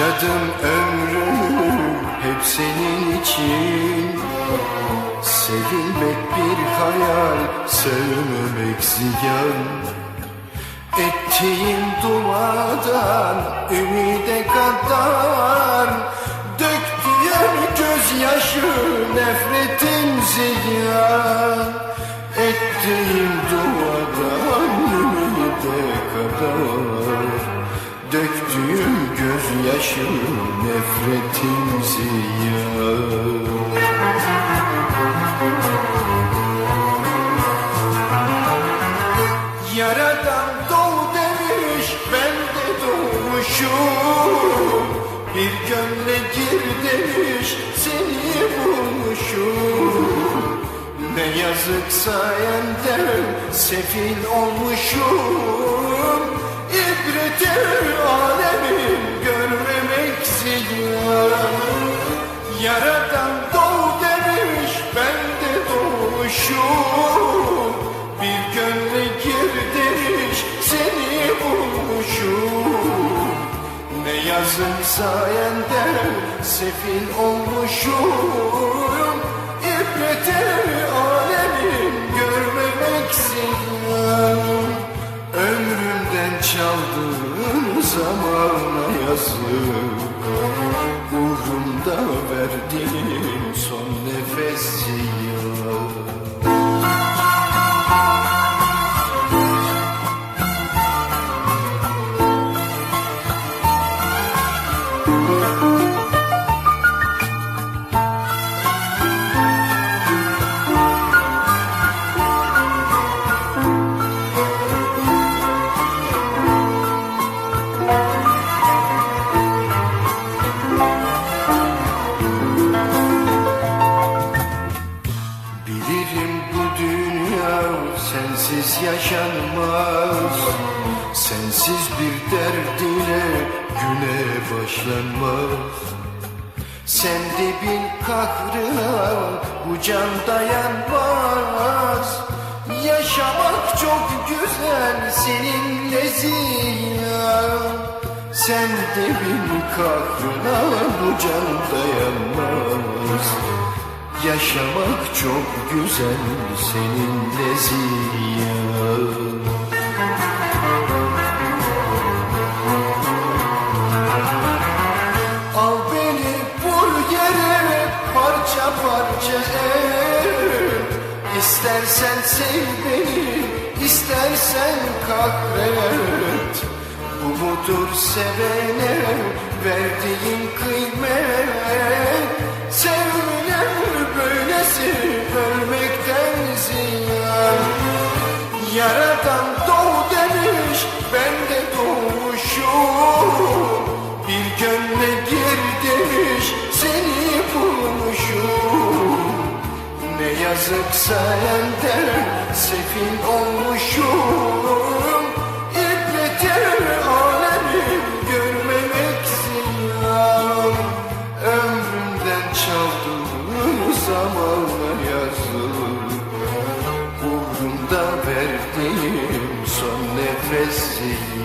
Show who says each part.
Speaker 1: Harcadım ömrümü hep senin için. Sevilmek bir hayal, sevmemek ziyan. Ettiğim duadan ümide kadar. Döktüğüm gözyaşı nefretin ziyan. Ettiğim duadan ümide kadar Döktüğüm gözyaşı nefretin ziyan Yaradan doğ demiş ben de doğmuşum. Bir gönle gir demiş seni bulmuşum. Ne yazık sayende sefil olmuşum İbreti alemin görmemek ziyan Yaradan doğ demiş ben de doğmuşum Bir gönle gir seni bulmuşum. Ne yazık sayende sefil olmuşum. İbreti zamana yazık Uğrumda verdiğim son nefes ziyan sensiz yaşanmaz. Sensiz bir derdine güne başlanmaz. Sen de bil kahrına bu can dayanmaz. Yaşamak çok güzel seninle ziyan Sen de bil kahrına bu can dayanmaz. Yaşamak çok güzel seninle ziyan parça parça et İstersen sev beni istersen kahret. Bu mudur sevene verdiğin kıymet. Sevgilim böylesi ölmekten ziyan. Yaradan doğ demiş ben de doğmuşum. Bir gönle gir demiş yazık senden sefil olmuşum. İbretir alemi görmemek ziyan Ömrümden çaldığın zamanla yazılır. Uğrunda verdiğim son nefes ziyan